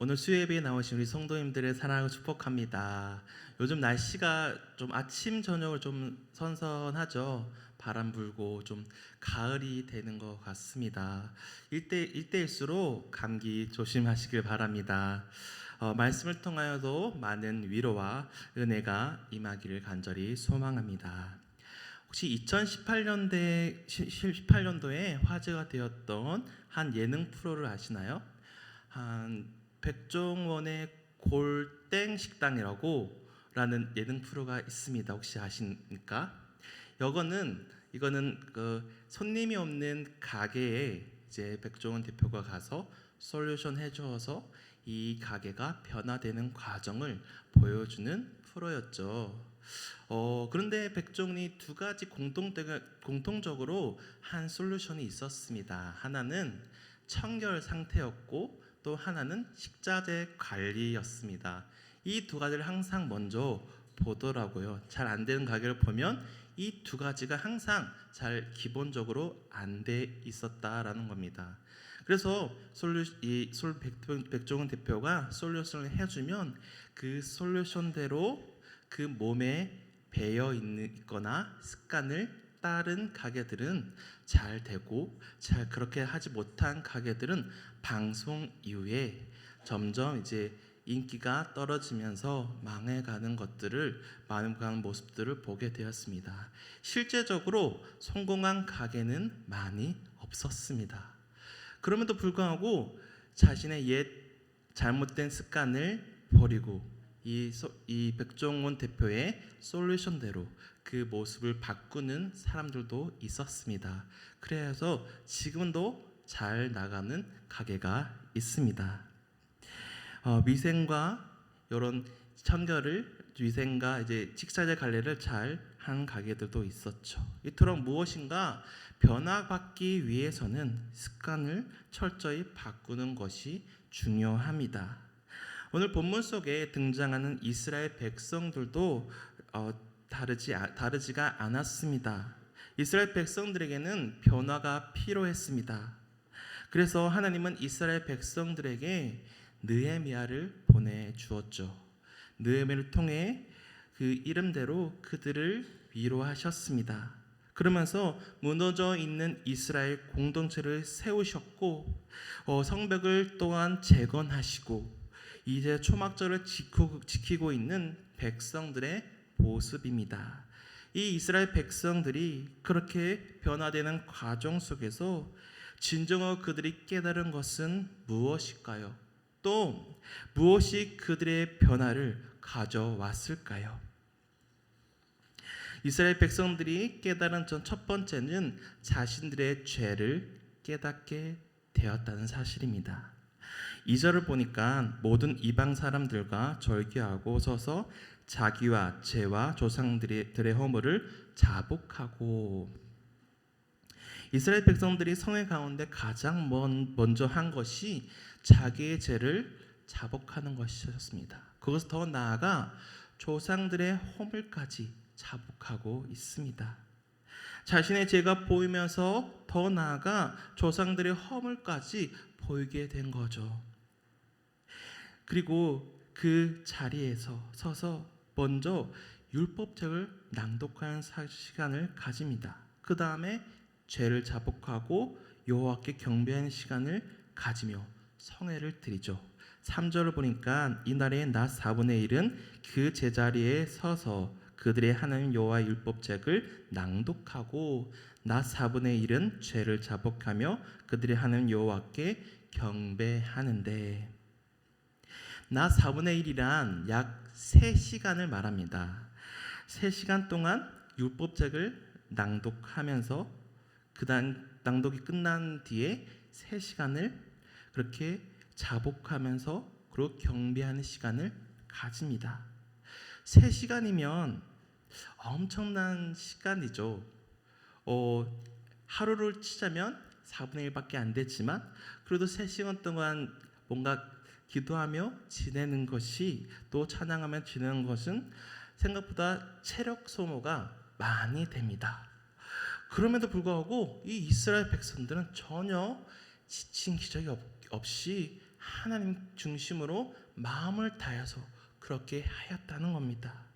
오늘 수예배에 나오신 우리 성도님들의 사랑을 축복합니다. 요즘 날씨가 좀 아침 저녁을 좀 선선하죠. 바람 불고 좀 가을이 되는 것 같습니다. 일대 일대일수록 감기 조심하시길 바랍니다. 어, 말씀을 통하여도 많은 위로와 은혜가 임하기를 간절히 소망합니다. 혹시 2018년대 18년도에 화제가 되었던 한 예능 프로를 아시나요? 한 백종원의 골땡 식당이라고 라는 예능 프로가 있습니다. 혹시 아십니까? 이거는 이거는 그 손님이 없는 가게에 이제 백종원 대표가 가서 솔루션 해주어서 이 가게가 변화되는 과정을 보여주는 프로였죠. 어, 그런데 백종원이 두 가지 공통 공통적으로 한 솔루션이 있었습니다. 하나는 청결 상태였고 또 하나는 식자재 관리였습니다. 이 두 가지를 항상 먼저 보더라고요. 잘 안 되는 가게를 보면 이 두 가지가 항상 잘 기본적으로 안 돼 있었다라는 겁니다. 그래서 솔루 이 솔 백종원 대표가 솔루션을 해주면 그 솔루션대로 그 몸에 배어 있거나 습관을 따른 가게들은 잘 되고 잘 그렇게 하지 못한 가게들은 방송 이후에 점점 이제 인기가 떨어지면서 망해가는 것들을 망해가는 모습들을 보게 되었습니다. 실제적으로 성공한 가게는 많이 없었습니다. 그럼에도 불구하고 자신의 옛 잘못된 습관을 버리고 이, 이 백종원 대표의 솔루션대로 그 모습을 바꾸는 사람들도 있었습니다. 그래서 지금도 잘 나가는 가게가 있습니다. 어, 위생과 이런 청결을 위생과 이제 식사제 관리를 잘 한 가게들도 있었죠. 이토록 무엇인가 변화받기 위해서는 습관을 철저히 바꾸는 것이 중요합니다. 오늘 본문 속에 등장하는 이스라엘 백성들도 어, 다르지 다르지가 않았습니다. 이스라엘 백성들에게는 변화가 필요했습니다. 그래서 하나님은 이스라엘 백성들에게 느헤미야를 보내 주었죠. 느헤미야를 통해 그 이름대로 그들을 위로하셨습니다. 그러면서 무너져 있는 이스라엘 공동체를 세우셨고 어, 성벽을 또한 재건하시고 이제 초막절을 지키고 있는 백성들의 모습입니다. 이 이스라엘 백성들이 그렇게 변화되는 과정 속에서 진정으로 그들이 깨달은 것은 무엇일까요? 또 무엇이 그들의 변화를 가져왔을까요? 이스라엘 백성들이 깨달은 첫 번째는 자신들의 죄를 깨닫게 되었다는 사실입니다. 2절을 보니까 모든 이방 사람들과 절기하고 서서 자기와 죄와 조상들의 허물을 자복하고 이스라엘 백성들이 성회 가운데 가장 먼저 한 것이 자기의 죄를 자복하는 것이었습니다. 그것을 더 나아가 조상들의 허물까지 자복하고 있습니다. 자신의 죄가 보이면서 더 나아가 조상들의 허물까지 보이게 된 거죠. 그리고 그 자리에서 서서 먼저 율법책을 낭독하는 시간을 가집니다. 그 다음에 죄를 자복하고 여호와께 경배하는 시간을 가지며 성회를 드리죠. 3절을 보니까 이날의 낮 4분의 1은 그 제자리에 서서 그들의 하나님 여호와 율법책을 낭독하고 낮 4분의 1은 죄를 자복하며 그들의 하나님 여호와께 경배하는데 낮 4분의 1이란 약 3시간을 말합니다. 3시간 동안 율법책을 낭독하면서 그다음 낭독이 끝난 뒤에 3시간을 그렇게 자복하면서 그리고 경배하는 시간을 가집니다. 3시간이면 엄청난 시간이죠. 어, 하루를 치자면 4분의 1밖에 안 되지만 그래도 3시간 동안 뭔가 기도하며 지내는 것이 또 찬양하며 지내는 것은 생각보다 체력 소모가 많이 됩니다. 그럼에도 불구하고 이 이스라엘 백성들은 전혀 지친 기적이 없, 이 하나님 중심으로 마음을 다해서 그렇게 하였다는 겁니다.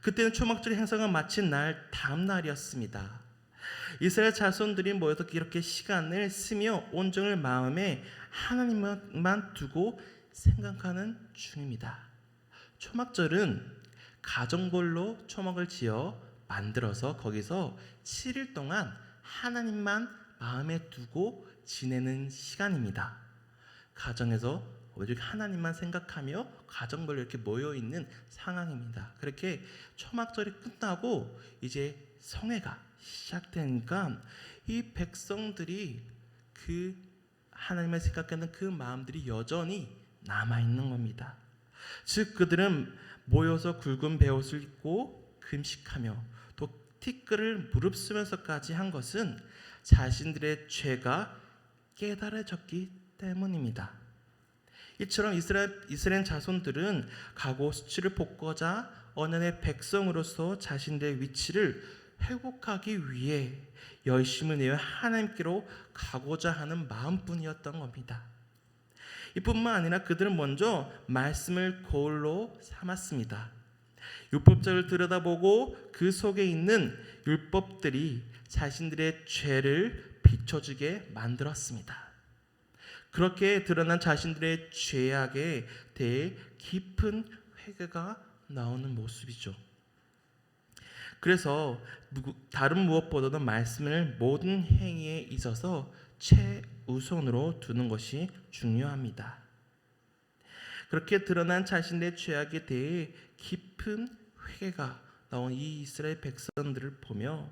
그때는 초막절 행사가 마친 날 다음 날이었습니다. 이스라엘 자손들이 모여서 이렇게 시간을 쓰며 온종일 마음에 하나님만 두고 생각하는 중입니다. 초막절은 가정벌로 초막을 지어 만들어서 거기서 7일 동안 하나님만 마음에 두고 지내는 시간입니다. 가정에서 오직 하나님만 생각하며 가정별로 이렇게 모여 있는 상황입니다. 그렇게 초막절이 끝나고 이제 성회가 시작되니까 이 백성들이 그 하나님을 생각하는 그 마음들이 여전히 남아 있는 겁니다. 즉 그들은 모여서 굵은 베옷을 입고 금식하며 또 티끌을 무릅쓰면서까지 한 것은 자신들의 죄가 깨달아졌기 때문입니다. 이처럼 이스라엘, 이스라엘 자손들은 가고 수치를 볶고자 언연의 백성으로서 자신들의 위치를 회복하기 위해 열심을 내어 하나님께로 가고자 하는 마음뿐이었던 겁니다. 이뿐만 아니라 그들은 먼저 말씀을 거울로 삼았습니다. 율법적을 들여다보고 그 속에 있는 율법들이 자신들의 죄를 비춰주게 만들었습니다. 그렇게 드러난 자신들의 죄악에 대해 깊은 회개가 나오는 모습이죠. 그래서 다른 무엇보다도 말씀을 모든 행위에 있어서 최 우선으로 두는 것이 중요합니다. 그렇게 드러난 자신의 죄악에 대해 깊은 회개가 나온 이 이스라엘 백성들을 보며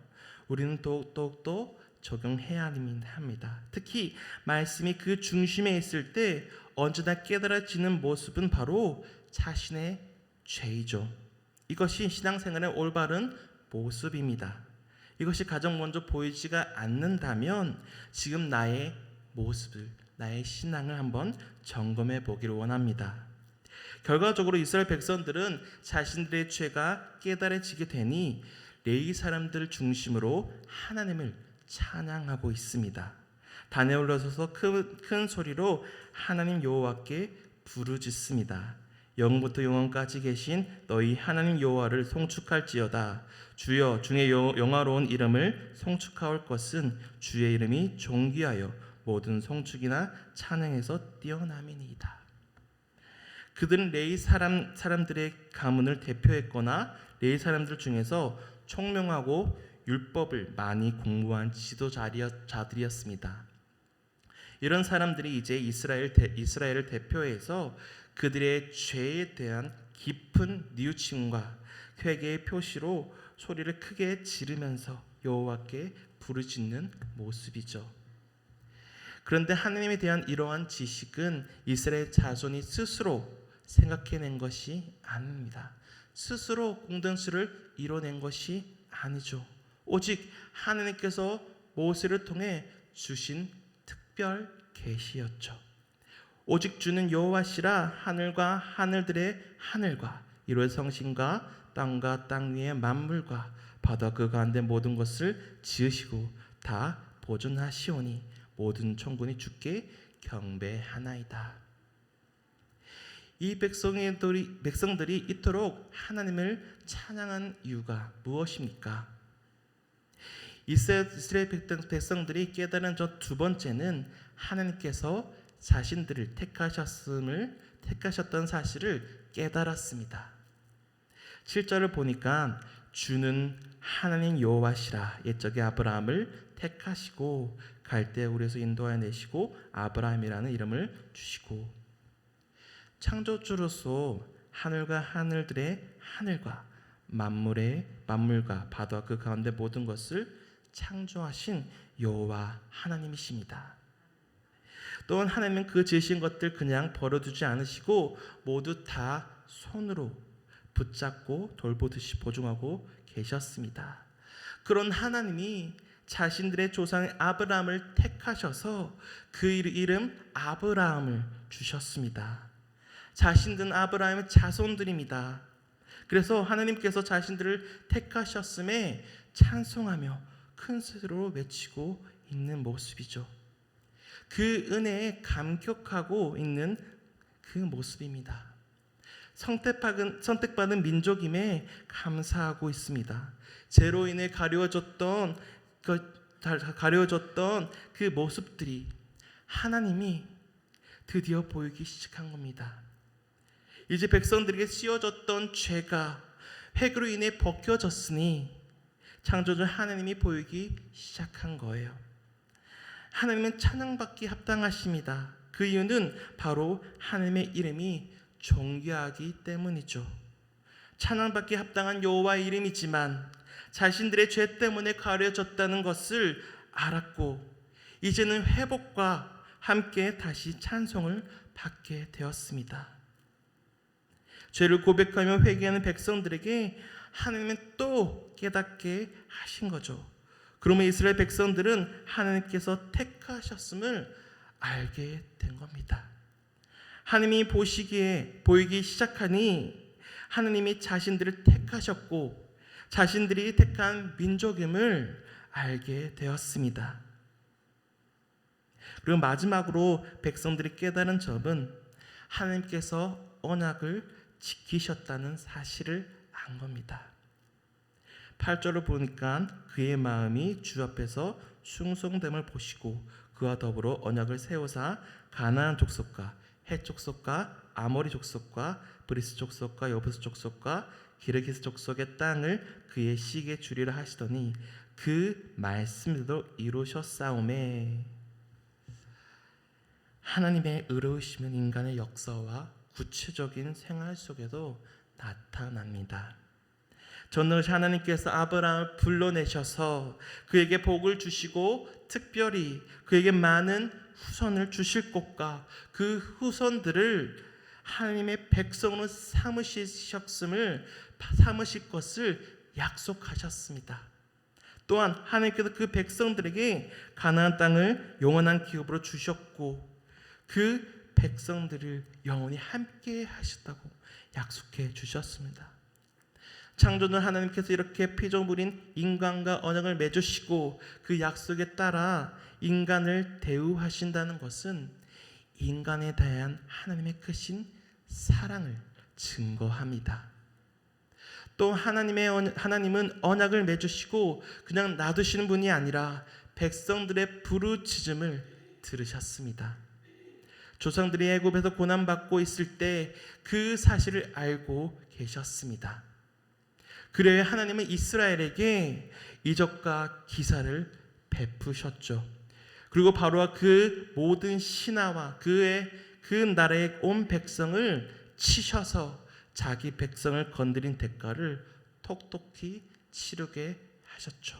우리는 더욱더 적용해야 합니다. 특히 말씀이 그 중심에 있을 때 언제나 깨달아지는 모습은 바로 자신의 죄이죠. 이것이 신앙생활의 올바른 모습입니다. 이것이 가장 먼저 보이지가 않는다면 지금 나의 모습을 나의 신앙을 한번 점검해 보기를 원합니다. 결과적으로 이스라엘 백성들은 자신들의 죄가 깨달아지게 되니 레위 사람들 중심으로 하나님을 찬양하고 있습니다. 단에 올라서서 큰, 큰 소리로 하나님 여호와께 부르짖습니다. 영부터 영원까지 계신 너희 하나님 여호와를 송축할지어다. 주여 중의 영화로운 이름을 송축하올 것은 주의 이름이 존귀하여 모든 송축이나 찬양에서 뛰어남이니이다. 그들은 레이 사람 사람들의 가문을 대표했거나 레이 사람들 중에서 총명하고 율법을 많이 공부한 지도자들이었습니다. 이런 사람들이 이제 이스라엘 이스라엘을 대표해서 그들의 죄에 대한 깊은 뉘우침과 회개의 표시로 소리를 크게 지르면서 여호와께 부르짖는 모습이죠. 그런데 하나님에 대한 이러한 지식은 이스라엘 자손이 스스로 생각해낸 것이 아닙니다. 스스로 공동수를 이뤄낸 것이 아니죠. 오직 하나님께서 모세를 통해 주신 특별 계시였죠. 오직 주는 여호와시라 하늘과 하늘들의 하늘과 이로의 성신과 땅과 땅 위의 만물과 바다 그 가운데 모든 것을 지으시고 다 보존하시오니 모든 천군이 주께 경배하나이다. 이 백성들이, 백성들이 이토록 하나님을 찬양한 이유가 무엇입니까? 이스라엘 백성들이 깨달은 저 두 번째는 하나님께서 자신들을 택하셨음을 택하셨던 사실을 깨달았습니다. 7절을 보니까 주는 하나님 여호와시라 옛적에 아브라함을 택하시고 갈대 우에서 인도하여 내시고 아브라함이라는 이름을 주시고 창조주로서 하늘과 하늘들의 하늘과 만물의 만물과 바다와 그 가운데 모든 것을 창조하신 여호와 하나님이십니다. 또한 하나님은 그 지으신 것들 그냥 버려두지 않으시고 모두 다 손으로 붙잡고 돌보듯이 보증하고 계셨습니다. 그런 하나님이 자신들의 조상 아브라함을 택하셔서 그 이름 아브라함을 주셨습니다. 자신들은 아브라함의 자손들입니다. 그래서 하나님께서 자신들을 택하셨음에 찬송하며 큰 소리로 외치고 있는 모습이죠. 그 은혜에 감격하고 있는 그 모습입니다. 선택받은, 선택받은 민족임에 감사하고 있습니다. 죄로 인해 가려워졌던 그, 다- 가려워졌던 그 모습들이 하나님이 드디어 보이기 시작한 겁니다. 이제 백성들에게 씌워졌던 죄가 회개로 인해 벗겨졌으니 창조주 하나님이 보이기 시작한 거예요. 하나님은 찬양받기 합당하십니다. 그 이유는 바로 하나님의 이름이 존귀하기 때문이죠. 찬양받기 합당한 여호와의 이름이지만 자신들의 죄 때문에 가려졌다는 것을 알았고 이제는 회복과 함께 다시 찬송을 받게 되었습니다. 죄를 고백하며 회개하는 백성들에게 하나님은 또 깨닫게 하신 거죠. 그러면 이스라엘 백성들은 하나님께서 택하셨음을 알게 된 겁니다. 하나님이 보시기에 보이기 시작하니 하나님이 자신들을 택하셨고 자신들이 택한 민족임을 알게 되었습니다. 그리고 마지막으로 백성들이 깨달은 점은 하나님께서 언약을 지키셨다는 사실을 안 겁니다. 8절을 보니까 그의 마음이 주 앞에서 숭숭됨을 보시고 그와 더불어 언약을 세우사 가나안 족속과 헷 족속과 아모리 족속과 브리스 족속과 여부스 족속과 기르기스 족속의 땅을 그의 시기에 주리라 하시더니 그 말씀대로 이루셨사오매 하나님의 의로우시면 인간의 역사와 구체적인 생활 속에도 나타납니다. 전능 하나님께서 아브라함을 불러내셔서 그에게 복을 주시고 특별히 그에게 많은 후손을 주실 것과 그 후손들을 하나님의 백성으로 삼으셨음을 삼으실 것을 약속하셨습니다. 또한 하나님께서 그 백성들에게 가나안 땅을 영원한 기업으로 주셨고 그 백성들을 영원히 함께 하셨다고 약속해 주셨습니다. 창조는 하나님께서 이렇게 피조물인 인간과 언약을 맺으시고 그 약속에 따라 인간을 대우하신다는 것은 인간에 대한 하나님의 크신 사랑을 증거합니다. 또 하나님의 언- 하나님은 언약을 맺으시고 그냥 놔두시는 분이 아니라 백성들의 부르짖음을 들으셨습니다. 조상들이 애굽에서 고난 받고 있을 때 그 사실을 알고 계셨습니다. 그래야 하나님은 이스라엘에게 이적과 기사를 베푸셨죠. 그리고 바로와 그 모든 신하와 그의 그 나라의 온 백성을 치셔서 자기 백성을 건드린 대가를 톡톡히 치르게 하셨죠.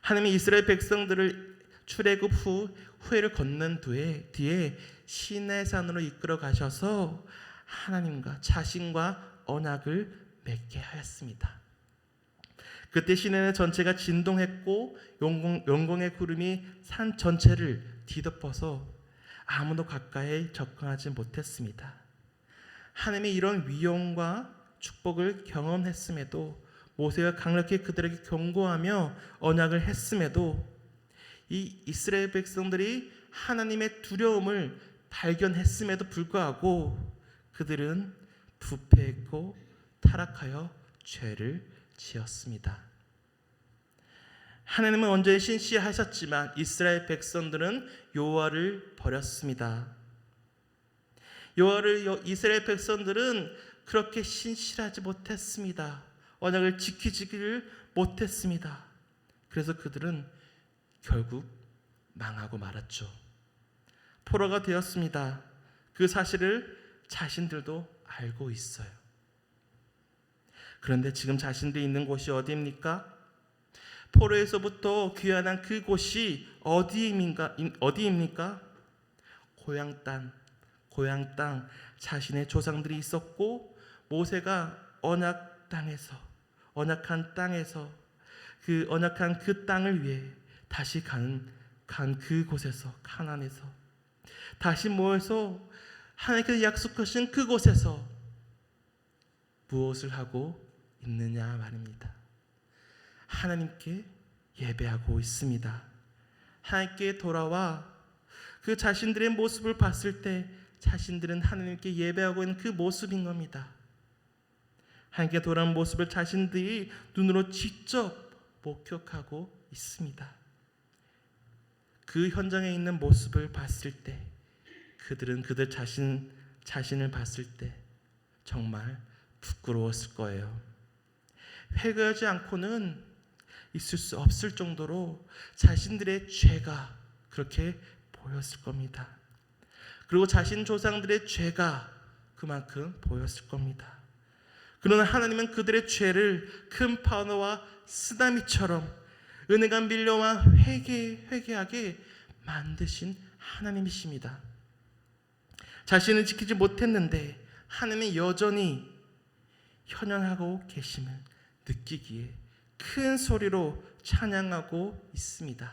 하나님이 이스라엘 백성들을 출애굽 후 후회를 걷는 뒤에, 뒤에 시내산으로 이끌어 가셔서 하나님과 자신과 언약을 맺게 하였습니다. 그때 시내 전체가 진동했고 영공, 영공의 구름이 산 전체를 뒤덮어서 아무도 가까이 접근하지 못했습니다. 하나님의 이런 위엄과 축복을 경험했음에도 모세가 강력히 그들에게 경고하며 언약을 했음에도 이 이스라엘 백성들이 하나님의 두려움을 발견했음에도 불구하고 그들은 부패했고 타락하여 죄를 지었습니다. 하나님은 언제 신시하셨지만 이스라엘 백성들은 여호와를 버렸습니다. 여호와를 여- 이스라엘 백성들은 그렇게 신실하지 못했습니다. 언약을 지키지를 못했습니다. 그래서 그들은 결국 망하고 말았죠. 포로가 되었습니다. 그 사실을 자신들도 알고 있어요. 그런데 지금 자신들이 있는 곳이 어디입니까? 포로에서부터 귀환한 그 곳이 어디입니까? 어디입니까? 고향 땅, 고향 땅 자신의 조상들이 있었고 모세가 언약 땅에서 언약한 땅에서 그 언약한 그 땅을 위해 다시 가는 간 그곳에서 가난에서 다시 모여서 하나님께서 약속하신 그곳에서 무엇을 하고 있느냐 말입니다. 하나님께 예배하고 있습니다. 하나님께 돌아와 그 자신들의 모습을 봤을 때 자신들은 하나님께 예배하고 있는 그 모습인 겁니다. 하나님께 돌아온 모습을 자신들이 눈으로 직접 목격하고 있습니다. 그 현장에 있는 모습을 봤을 때 그들은 그들 자신 자신을 봤을 때 정말 부끄러웠을 거예요. 회개하지 않고는 있을 수 없을 정도로 자신들의 죄가 그렇게 보였을 겁니다. 그리고 자신 조상들의 죄가 그만큼 보였을 겁니다. 그러나 하나님은 그들의 죄를 큰 파도와 쓰나미처럼 은혜가 밀려와 회개 회개하게 만드신 하나님이십니다. 자신을 지키지 못했는데 하나님은 여전히 현현하고 계심을 느끼기에 큰 소리로 찬양하고 있습니다.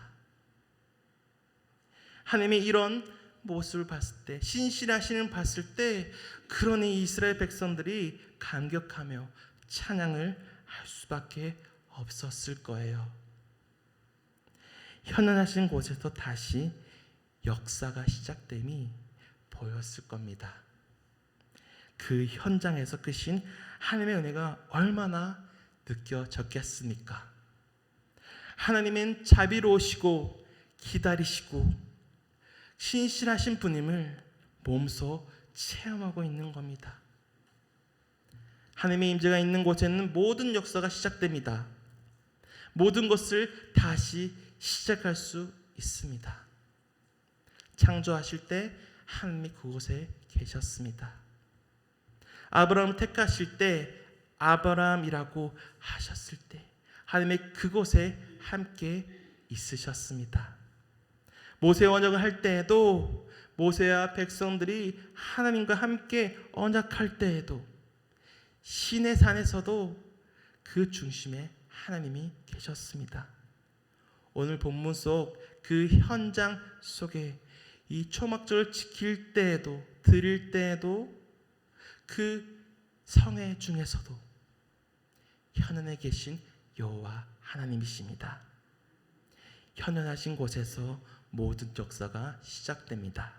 하나님의 이런 모습을 봤을 때 신실하시는 봤을 때 그러니 이스라엘 백성들이 감격하며 찬양을 할 수밖에 없었을 거예요. 현안하신 곳에서 다시 역사가 시작됨이 보였을 겁니다. 그 현장에서 크신 하나님의 은혜가 얼마나 느껴졌겠습니까? 하나님은 자비로우시고 기다리시고 신실하신 분임을 몸소 체험하고 있는 겁니다. 하나님의 임재가 있는 곳에는 모든 역사가 시작됩니다. 모든 것을 다시 시작할 수 있습니다. 창조하실 때 하나님이 그곳에 계셨습니다. 아브라함을 택하실 때 아브라함이라고 하셨을 때 하나님의 그곳에 함께 있으셨습니다. 모세 언약을 할 때에도 모세와 백성들이 하나님과 함께 언약할 때에도 신의 산에서도 그 중심에 하나님이 계셨습니다. 오늘 본문 속 그 현장 속에 이 초막절을 지킬 때에도 드릴 때에도 그 성회 중에서도 현안에 계신 여호와 하나님이십니다. 현현하신 곳에서 모든 역사가 시작됩니다.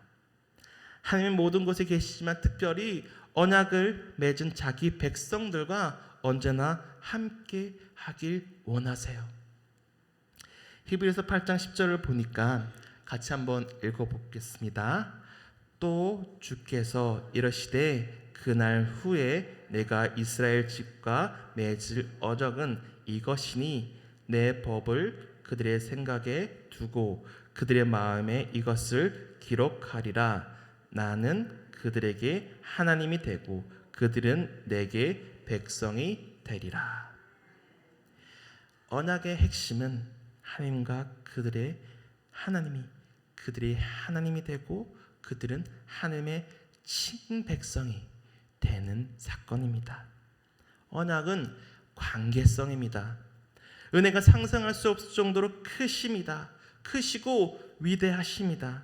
하나님은 모든 곳에 계시지만 특별히 언약을 맺은 자기 백성들과 언제나 함께 하길 원하세요. 히브리서 8장 10절을 보니까 같이 한번 읽어 보겠습니다. 또 주께서 이러시되 그날 후에 내가 이스라엘 집과 맺을 어적은 이것이니 내 법을 그들의 생각에 두고 그들의 마음에 이것을 기록하리라. 나는 그들에게 하나님이 되고 그들은 내게 백성이 되리라. 언약의 핵심은 하나님과 그들의 하나님이 그들의 하나님이 되고 그들은 하나님의 친백성이 되는 사건입니다. 언약은 관계성입니다. 은혜가 상상할 수 없을 정도로 크십니다. 크시고 위대하십니다.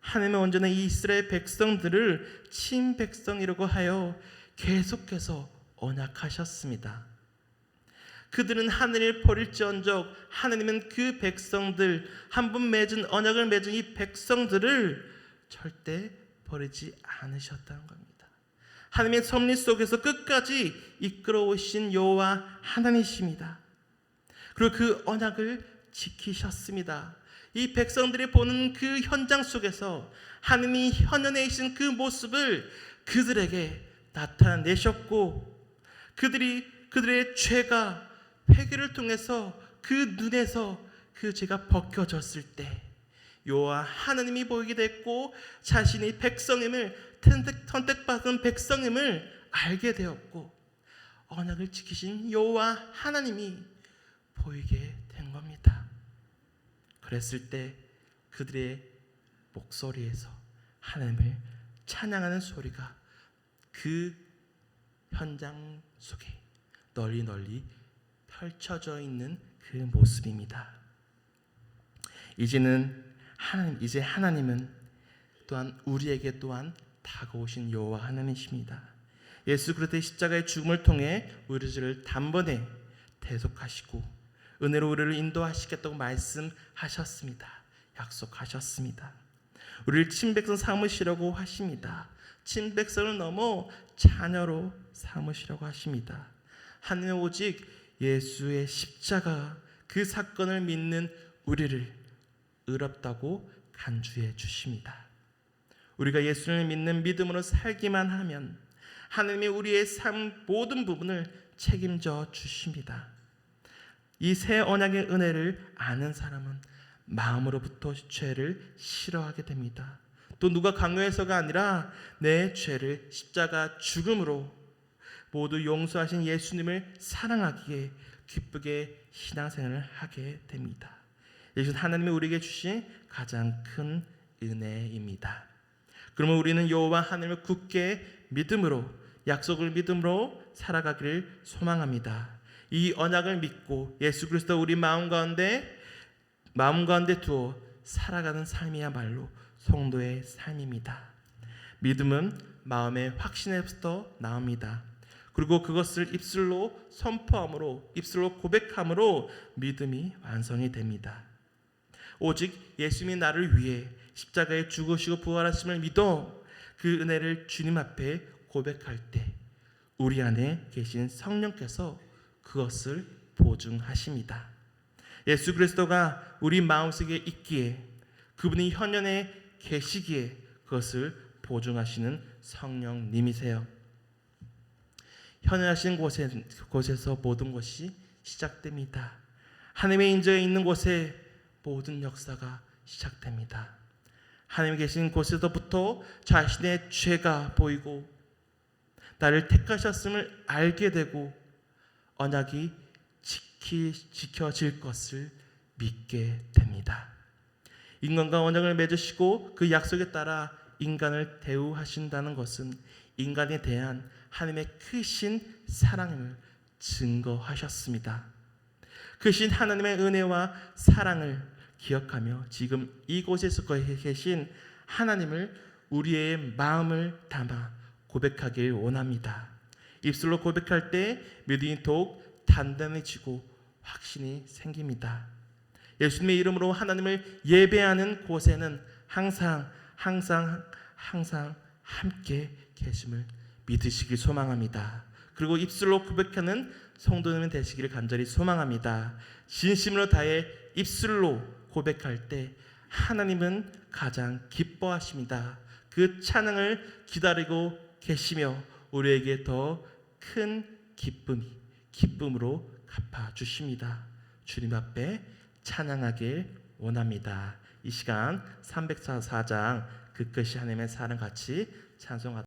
하나님은 언제나 이스라엘 백성들을 친백성이라고 하여 계속해서 언약하셨습니다. 그들은 하늘을 버릴지언정 하나님은 그 백성들 한 번 맺은 언약을 맺은 이 백성들을 절대 버리지 않으셨다는 겁니다. 하나님의 섭리 속에서 끝까지 이끌어 오신 여호와 하나님이십니다. 그리고 그 언약을 지키셨습니다. 이 백성들이 보는 그 현장 속에서 하나님이 현현에 계신 그 모습을 그들에게 나타내셨고 그들이 그들의 죄가 회개를 통해서 그 눈에서 그 죄가 벗겨졌을 때 여호와 하나님이 보이게 됐고 자신이 백성임을 선택, 받은 백성임을 알게 되었고 언약을 지키신 여호와 하나님이 보이게 된 겁니다. 그랬을 때 그들의 목소리에서 하나님을 찬양하는 소리가 그 현장 속에 널리 널리 펼쳐져 있는 그 모습입니다. 이제는 하나님 이제 하나님은 또한 우리에게 또한 다가오신 여호와 하나님이십니다. 예수 그리스도의 십자가의 죽음을 통해 우리를 단번에 대속하시고 은혜로 우리를 인도하시겠다고 말씀하셨습니다. 약속하셨습니다. 우리를 친백성 삼으시려고 하십니다. 친백성을 넘어 자녀로 삼으시려고 하십니다. 하나님은 오직 예수의 십자가 그 사건을 믿는 우리를 의롭다고 간주해 주십니다. 우리가 예수를 믿는 믿음으로 살기만 하면 하나님이 우리의 삶 모든 부분을 책임져 주십니다. 이 새 언약의 은혜를 아는 사람은 마음으로부터 죄를 싫어하게 됩니다. 또 누가 강요해서가 아니라 내 죄를 십자가 죽음으로 모두 용서하신 예수님을 사랑하기에 기쁘게 신앙생활을 하게 됩니다. 이것은 하나님이 우리에게 주신 가장 큰 은혜입니다. 그러면 우리는 여호와 하나님을 굳게 믿음으로 약속을 믿음으로 살아가기를 소망합니다. 이 언약을 믿고 예수 그리스도 우리 마음 가운데 마음 가운데 두어 살아가는 삶이야말로 성도의 삶입니다. 믿음은 마음의 확신에서 나옵니다. 그리고 그것을 입술로 선포함으로 입술로 고백함으로 믿음이 완성이 됩니다. 오직 예수님이 나를 위해 십자가에 죽으시고 부활하심을 믿어 그 은혜를 주님 앞에 고백할 때 우리 안에 계신 성령께서 그것을 보증하십니다. 예수 그리스도가 우리 마음속에 있기에 그분이 현현에 계시기에 그것을 보증하시는 성령님이세요. 현현하신 곳에, 곳에서 모든 것이 시작됩니다. 하나님의 인자에 있는 곳에 모든 역사가 시작됩니다. 하나님 계신 곳에서부터 자신의 죄가 보이고 나를 택하셨음을 알게 되고 언약이 지키, 지켜질 것을 믿게 됩니다. 인간과 언약을 맺으시고 그 약속에 따라 인간을 대우하신다는 것은 인간에 대한 하나님의 크신 사랑을 증거하셨습니다. 크신 하나님의 은혜와 사랑을 기억하며 지금 이곳에서 계신 하나님을 우리의 마음을 담아 고백하길 원합니다. 입술로 고백할 때 믿음이 더욱 단단해지고 확신이 생깁니다. 예수님의 이름으로 하나님을 예배하는 곳에는 항상 항상 항상 함께 계심을 믿으시길 소망합니다. 그리고 입술로 고백하는 성도님 되시기를 간절히 소망합니다. 진심으로 다해 입술로 고백할 때 하나님은 가장 기뻐하십니다. 그 찬양을 기다리고 계시며 우리에게 더 큰 기쁨이 기쁨으로 갚아 주십니다. 주님 앞에 찬양하길 원합니다. 이 시간 304장 그 끝이 하나님의 사랑 같이 찬송하다